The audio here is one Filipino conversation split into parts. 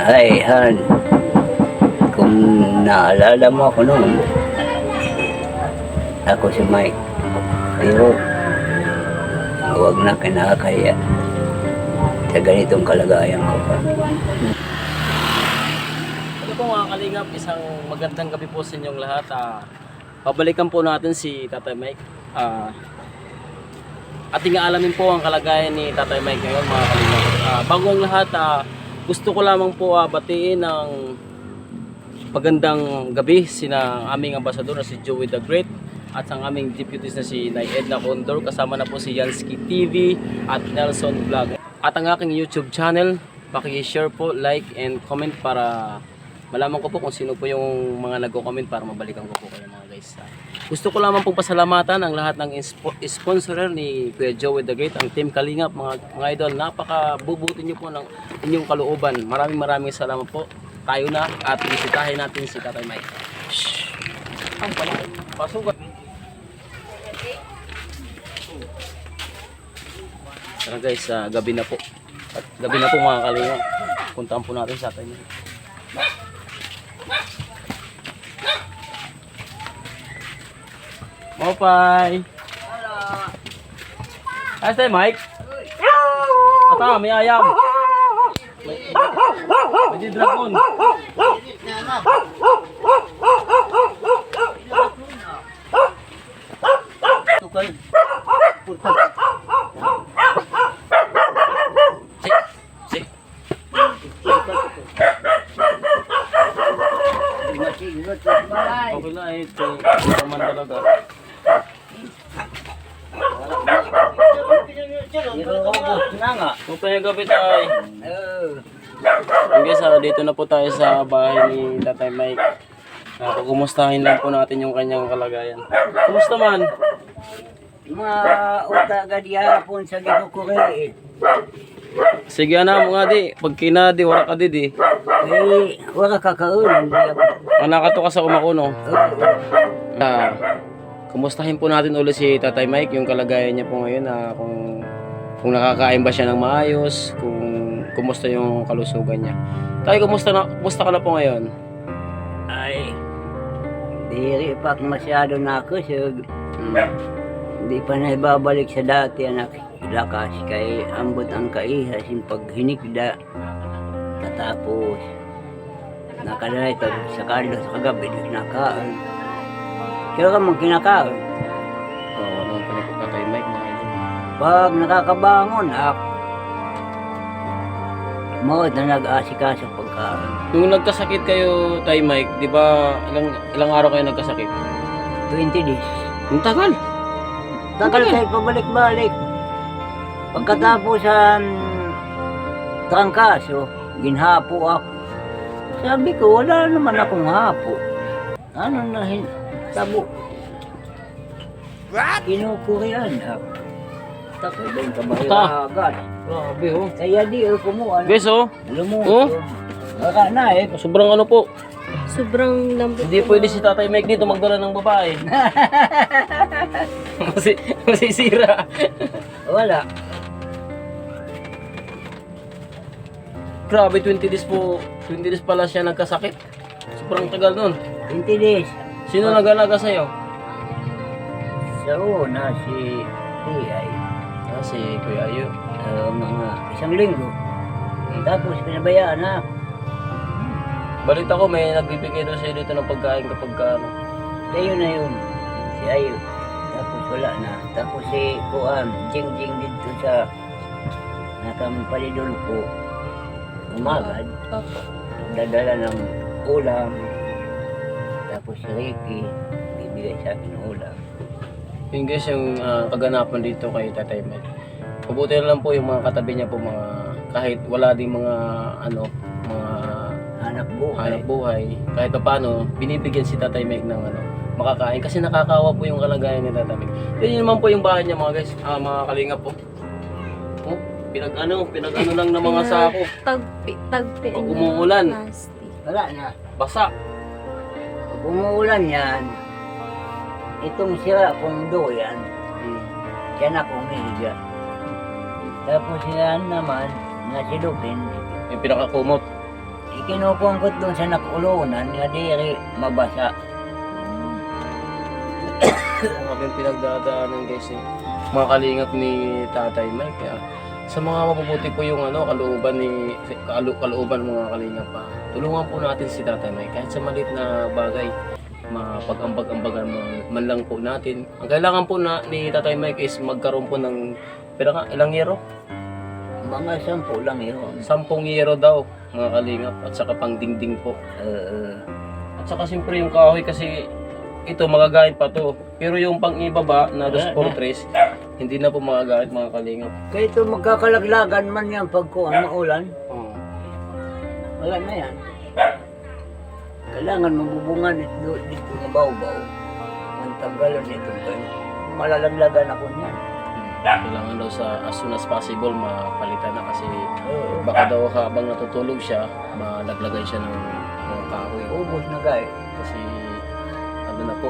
Ay, Han. Kung naalala mo ako noon, ako si Mike. Pero, huwag na kinakaya sa ganitong kalagayan ko pa. Ano po mga kalingap, isang magandang gabi po sa inyong lahat. Ah, pabalikan po natin si Tatay Mike. Ah, ating aalamin po ang kalagayan ni Tatay Mike ngayon mga kalingap. Ah, bago ang lahat, ah, gusto ko lamang po ah, batiin ng magandang gabi sina aming ambasador na si Joey the Great at ang aming deputies na si Nay Edna Condor kasama na po si Yansky TV at Nelson Vlog at ang aking YouTube channel paki-share po, like and comment para malaman ko po kung sino po yung mga nagko-comment para mabalikan ko po kayo mga guys. Gusto ko lamang pong pasalamatan ang lahat ng sponsorer ni Kuya Joey the Great, ang Team Kalingap, mga, mga idol. Napaka-bubuti niyo po ng inyong kalooban. Maraming maraming salamat po. Tayo na at bisitahin natin si Tatay Mike. Shhh! Ang pala, pasukat. Tara guys, ah, gabi na po. At gabi na po mga kalingap. Puntahan po natin sa Tatay Mike. Mopay! Ayos tayo, Mike? Ata, may ayam. May, may dragon. Tukay. Si, si. Okay lang eh. Ito, ito man talaga. Tayo gabi tayo. Okay, sa dito na po tayo sa bahay ni Tatay Mike. Uh, kumustahin lang po natin yung kanyang kalagayan. Kumusta man? Mga uta gadiyapon sa gikukuri. Sige na mo nga di. Pag kinadi, wala ka di di. Eh, wala kakaunan. Manaka to ka sa umakuno. Ah, kumustahin po natin ulit si Tatay Mike yung kalagayan niya po ngayon na kung kung nakakain ba siya ng maayos, kung kumusta yung kalusugan niya. Tayo kumusta na kumusta ka na po ngayon? Ay, diri pa masyado na ako. So, Hmm. Hindi pa na ibabalik sa dati anak lakas kay ambot ang kaihas yung paghinikda tatapos nakadalay pag sa kalo sa kagabi di nakaon kaya ka mong kinakaon pag nakakabangon ak mo na nag-asika sa pagkaon Nung nagkasakit kayo, Tay Mike, di ba ilang ilang araw kayo nagkasakit? 20 days Ang tagal. Tagal kayo pabalik-balik. Pagkatapos sa trangkaso, ginhapo ako. Sabi ko, wala naman akong hapo. Ano na hin... Tabo. What? Kinukurian ako. Takot din kabayo agad. Grabe oh. Kaya di ako kumuha. Guys oh, Lumuto. Wala na eh. sobrang ano po. Sobrang lambot. Hindi pwede si Tatay Mike dito magdala ng babae. Kasi masisira. Wala. Grabe 20 days po. 20 days pala siya nagkasakit. Sobrang tagal nun. 20 days. Sino nag-alaga sa'yo? Sa una si Tiyay. Si Kuya Ayo. uh, mga isang linggo. Tapos pinabayaan na. Balita ko may nagbibigay doon sa'yo dito ng pagkain kapag ka, ano. Tayo na yun. Si Ayo. Tapos wala na. Tapos si Kuan, Jing Jing dito sa nakampalidol ko. Umagad. Opo. Dadala ng ulam. Tapos si Ricky, bibigay sa akin ng ulam. Yun guys, yung ah, kaganapan dito kay Tatay Mike. Mabuti na lang po yung mga katabi niya po mga kahit wala ding mga ano, mga Anak buhay. hanap buhay, kahit pa paano, binibigyan si Tatay Mike ng ano, makakain kasi nakakawa po yung kalagayan ni Tatay Mike. Yan naman po yung bahay niya mga guys, ah, mga kalingap po. Oh, pinag ano, pinag ano lang ng mga sako. Tagpi, tagpi. Pag umuulan. Wala na. Basa. Pag umuulan yan, itong sira kong doyan, Hmm. yan ako umihiga. Tapos yan naman, nasilupin, Yung pinakakumot. ikinukuhan ko doon sa nakulunan nga diri mabasa. Grabe yung pinagdadaanan guys eh. Mga kalingap ni Tatay Mike. Kaya sa mga mabubuti po yung ano, kalooban ni kalu, kalooban mga kalingap pa. Tulungan po natin si Tatay Mike kahit sa maliit na bagay mapag-ambag-ambagan man, lang po natin. Ang kailangan po na ni Tatay Mike is magkaroon po ng pero nga, ilang yero? Mga sampu lang yun. Sampung yero daw, mga kalingap. At saka pang dingding po. Uh, At saka siyempre yung kahoy kasi ito magagamit pa to. Pero yung pang ibaba na dos por tres, hindi na po magagamit mga kalingap. kaya ito magkakalaglagan man yan pag kuhan maulan. Oh. Wala na yan. Kailangan mabubungan dito, dito ng baw-baw. Ang tanggalan nito kayo. Malalaglagan ako niyan. Kailangan daw sa as soon as possible mapalitan na kasi baka daw habang natutulog siya, malaglagan siya ng mga kahoy. Ubus na guys. Kasi ano na po,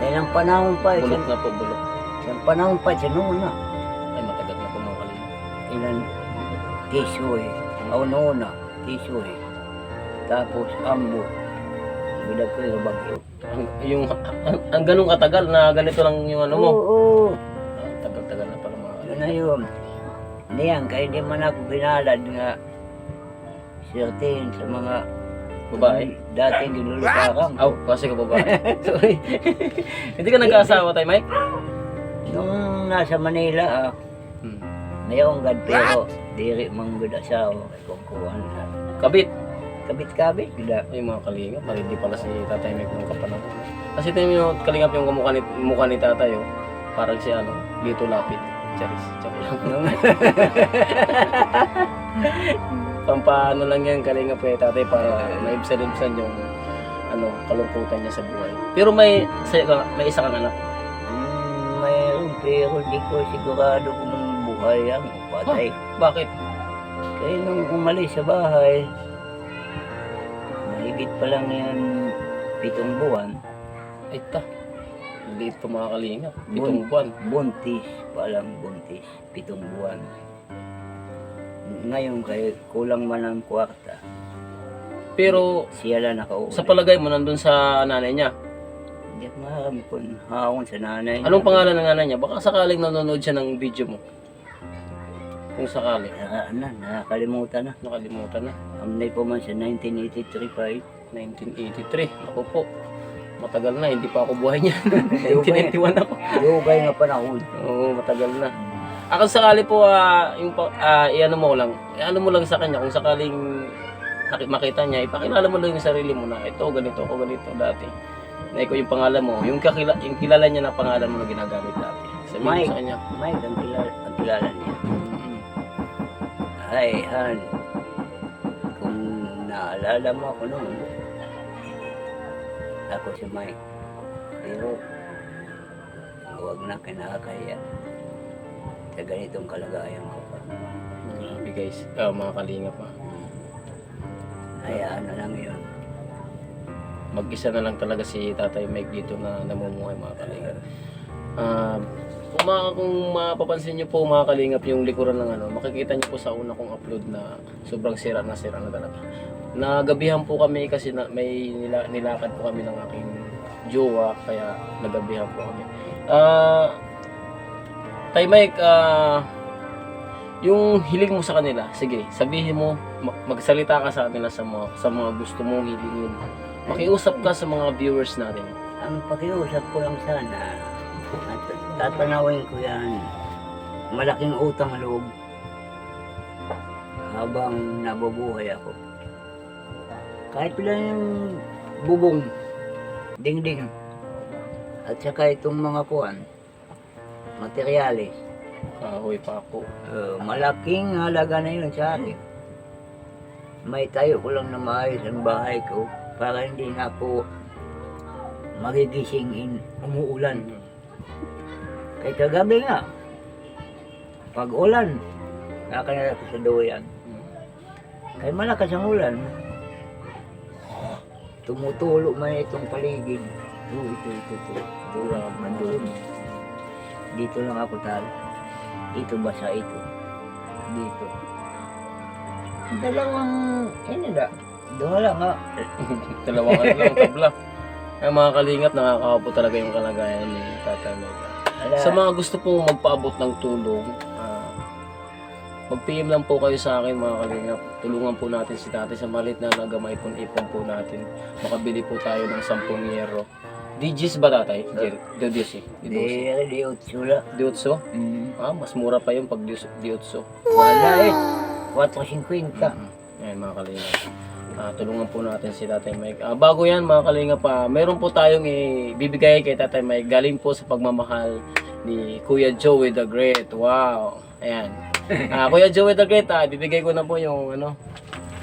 Kaya ng panahon pa, bulok isang, na po, bulok. isang panahon pa, siya noon na. Ay matagal na po mga kalingap. Ilan, tisoy. O noon na, tisoy. Tapos ambo. Bilag ko yung bagyo. Ang, yung, ang, ang ganun katagal na ganito lang yung ano mo. Oo, Ah, Tagal-tagal na pala mga yun na yun. Niyan, kaya di man ako binalad nga certain sa mga Babae? dating ginulupakang. Aw, kasi ka babae. Sorry. Hindi ka nag-aasawa tayo, Mike? Nung nasa Manila, ah, Hmm. mayroong gad pero diri mang gud asawa kay kungkuhan na. Kabit. Kabit-kabit gila. Ay mga kalingap, malindi pala si Tatay Mike nung kapanahon. Kasi tingnan nyo, kalingap yung kamukha ni, mukha ni Tatay, oh. parang si ano, dito lapit. Charis, charis lang. Pampaano lang yan, kalingap kay Tatay para maibsan-ibsan yung ano, kalungkutan niya sa buhay. Pero may, may isa kang anak. Mm, mayroon pero di ko sigurado kung buhay ang patay. Bakit? Kaya nung umalis sa bahay, mahigit pa lang yan pitong buwan, Ay ta. Liit pa mga kalingap. Pitong buwan. buntis pa lang buntis, pitong buwan. Ngayon kay kulang man ang kwarta, Pero siya lang nakauwi. sa palagay mo, nandun sa nanay niya. Hindi ako maharap kung haon sa nanay. Anong pangalan ng nanay niya? Baka sakaling nanonood siya ng video mo. Kung sakali. Nakaraan na, nakakalimutan na. Nakalimutan na. Amnay po man sa 1983 pa eh. 1983. Ako po. Matagal na. Hindi pa ako buhay niya. Dugay, 1991 ako. dugay nga panahon. Oo, matagal na. Ako sakali po, ah, yung, pa- ah, iano mo lang, iano mo lang sa kanya, kung sakaling naki- makita niya, ipakilala mo lang yung sarili mo na, ito, ganito, ako ganito dati. Na ikaw yung pangalan mo, yung, kakila, yung kilala niya na pangalan mo na ginagamit dati. Sabihin mo Mike. sa kanya. Mike, ang kilala, ang kilala niya. Ay, Han. Kung naalala mo ako noon, ako si Mike. Pero, huwag na kinakaya sa ganitong kalagayan ko. Grabe guys, Ah, mga kalingap ha. Hayaan na lang yun. Mag-isa na lang talaga si Tatay Mike dito na namumuhay mga kalingap. Ah, kung, mga, kung mapapansin niyo po mga kalingap yung likuran ng ano, makikita niyo po sa una kong upload na sobrang sira na sira na talaga. Nagabihan po kami kasi na, may nila, nilakad po kami ng aking jowa kaya nagabihan po kami. Ah, Tay Mike, ah, yung hiling mo sa kanila, sige, sabihin mo, ma- magsalita ka sa kanila sa mga, sa mga gusto mong hilingin. Makiusap ka sa mga viewers natin. Ang pakiusap ko lang sana, tatanawin ko yan, malaking utang loob habang nabubuhay ako. Kahit lang yung bubong, dingding, at saka itong mga kuan, materyales, Kahoy pa ako. uh, malaking halaga na yun sa akin. May tayo ko lang na maayos ang bahay ko para hindi na ako magigising in umuulan. Kay kagabi nga, pag ulan, nakanala ko sa duyan. Kay malakas ang ulan, tumutulo man itong paligid. Oh, ito, ito, ito. Ito lang, nandun. Dito lang ako talo. Dito basa ito. Dito. Dalawang, ano da, Doon lang nga. Dalawa ka na lang tabla. Ay mga kalingap, nakakawa po talaga yung kalagayan ni Tatay Mike. Sa mga gusto pong magpaabot ng tulong, ah, mag-PM lang po kayo sa akin mga kalingap. Tulungan po natin si tatay sa malit na nagamay pong ipon po natin. Makabili po tayo ng 10 yero. Digis ba tatay? Jer- Diyos eh. di, Di di utsula. Diotso? Mm. Ah, mas mura pa yun pag Diotso. Wala eh. 4.50. Ayan mga kalingap. Ah, tulungan po natin si Tatay Mike. Ah, bago yan mga kalingap pa, meron po tayong ibibigay kay Tatay Mike galing po sa pagmamahal ni Kuya Joey the Great. Wow. Ayan. Ah, Kuya Joey the Great, ah, bibigay ko na po yung ano,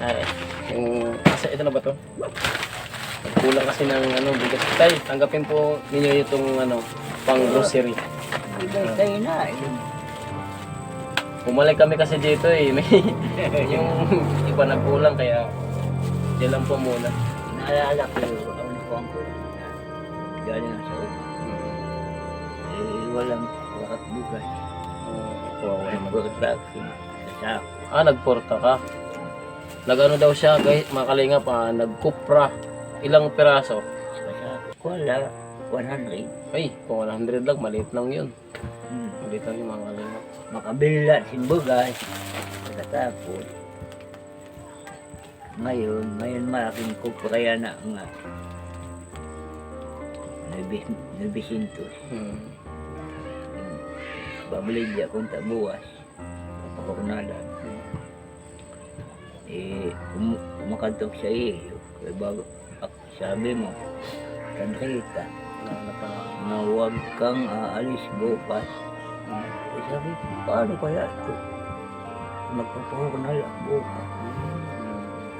ah, yung, asa, ito na ba to? Kulang kasi ng ano, bigas. Tay, tanggapin po ninyo itong ano, pang grocery. Ibig kayo na. eh. Bumalik kami kasi dito eh. May, yung iba nagkulang kaya yan lang po muna. Naalala ko yung ano ko ang kulang na galing sa upa. Eh, walang wakat bukas. Naman. Nagpagtaksi sa sako. ah, nagporta ka. Nagano daw siya, guys, mga kalingap, ah, nagkupra. Ilang piraso? Sa sako. Wala. 100. Ay, kung 100 lang, maliit lang yun. Hmm. Maliit lang yung mga kalingap. Makabila simbugay. Pagkatapos. Ngayon, ngayon malaking kupraya na nga. Nabis- Nabisintos. Hmm. Babalik di akong tabuas. Kapakunalan. Eh, um, kumakantok sa iyo. Kaya bago, ak- sabi mo, Kanrita, Na, huwag kang aalis bukas. hmm. Eh, sabi ko, paano kaya ito? Magpapaho ko na lang bukas. Kaya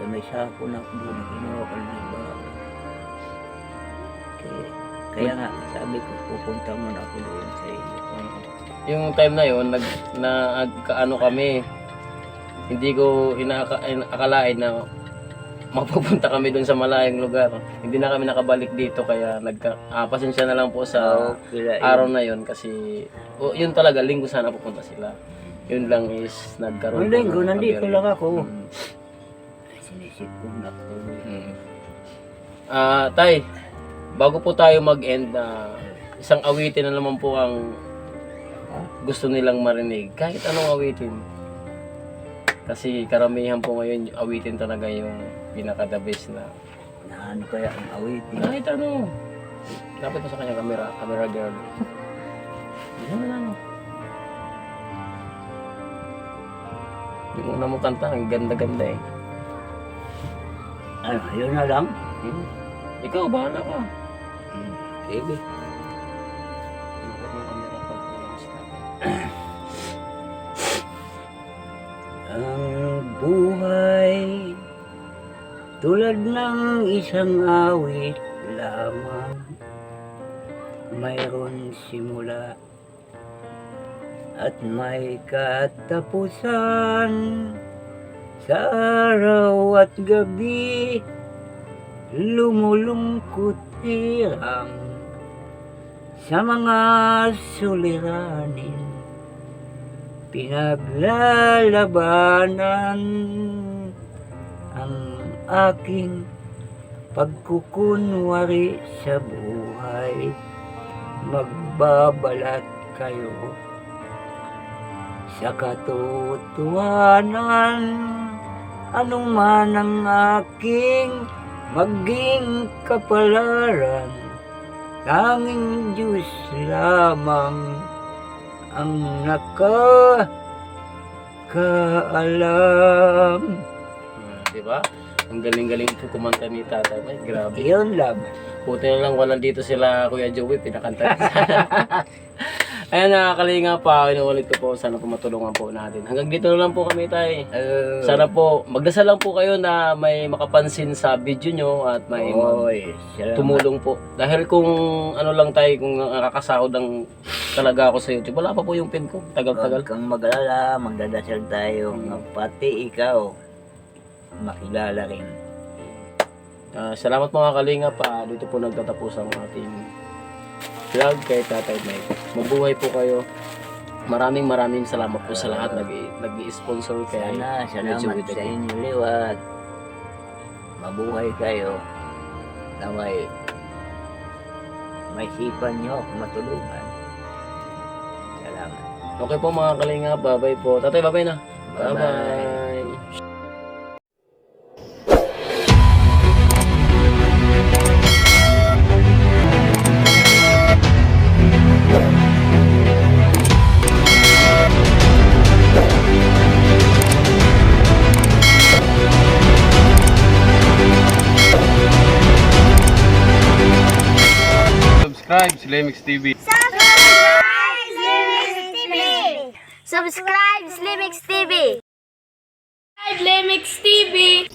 may sako na ako doon, kinuha ko ng bagay. Kaya, kaya nga, sabi ko, pupunta muna ako doon sa iyo. Yung time na yon nag na kaano kami. Hindi ko inaaka, inakalain na mapupunta kami doon sa malayang lugar. Hindi na kami nakabalik dito kaya nagka ah, pasensya na lang po sa kila araw na yon kasi o, yun talaga linggo sana pupunta sila. Yun lang is nagkaroon po linggo, ng nandito lang ako. Mm. Ay, sinisip ko na ako. Mm. Ah, tay, bago po tayo mag-end na isang awitin na naman po ang gusto nilang marinig. Kahit anong awitin. Kasi karamihan po ngayon, awitin talaga yung pinaka-the best na. Na ano kaya ang awitin? Kahit ano. Dapat mo sa kanya camera, camera girl. Yan na lang. Yung una mong kanta, ang ganda-ganda eh. Ano, yun na lang? Hmm? Ikaw, bahala ka. Hmm. Sige. Ang buhay tulad ng isang awit lamang mayroon simula at may katapusan sa araw at gabi lumulungkot hirang sa mga suliranin pinaglalabanan ang aking pagkukunwari sa buhay. Magbabalat kayo sa katotohanan anong man ang aking maging kapalaran tanging Diyos lamang ang nakakaalam. Ah, di ba? Ang galing-galing po kumanta ni Tata. Ay, grabe. Iyon lang. Puti na lang walang dito sila Kuya Joey, pinakanta. Ayan, nakakalinga pa. Inuulit ko po. Sana po matulungan po natin. Hanggang dito na lang po kami tayo. Uh, Sana po, magdasal lang po kayo na may makapansin sa video nyo at may Oy, tumulong po. Dahil kung ano lang tayo, kung nakakasahod ang talaga ako sa YouTube, wala pa po yung pin ko. Tagal-tagal. Huwag kang maglala, magdadasal tayo. Hmm. Pati ikaw, makilala rin. Ah, salamat mga kalinga pa. Dito po nagtatapos ang ating vlog kay Tatay Mike. Mabuhay po kayo. Maraming maraming salamat po sa lahat nag nag-sponsor kay Sana, salamat sa inyo, liwat. mabuhay kayo na may may sipan nyo ako matulungan. Salamat. Okay po mga kalinga, bye-bye po. Tatay, bye-bye na. Bye-bye. Subscribe Lemix TV. Subscribe Slimix TV! Subscribe Slimix TV! Lemix TV!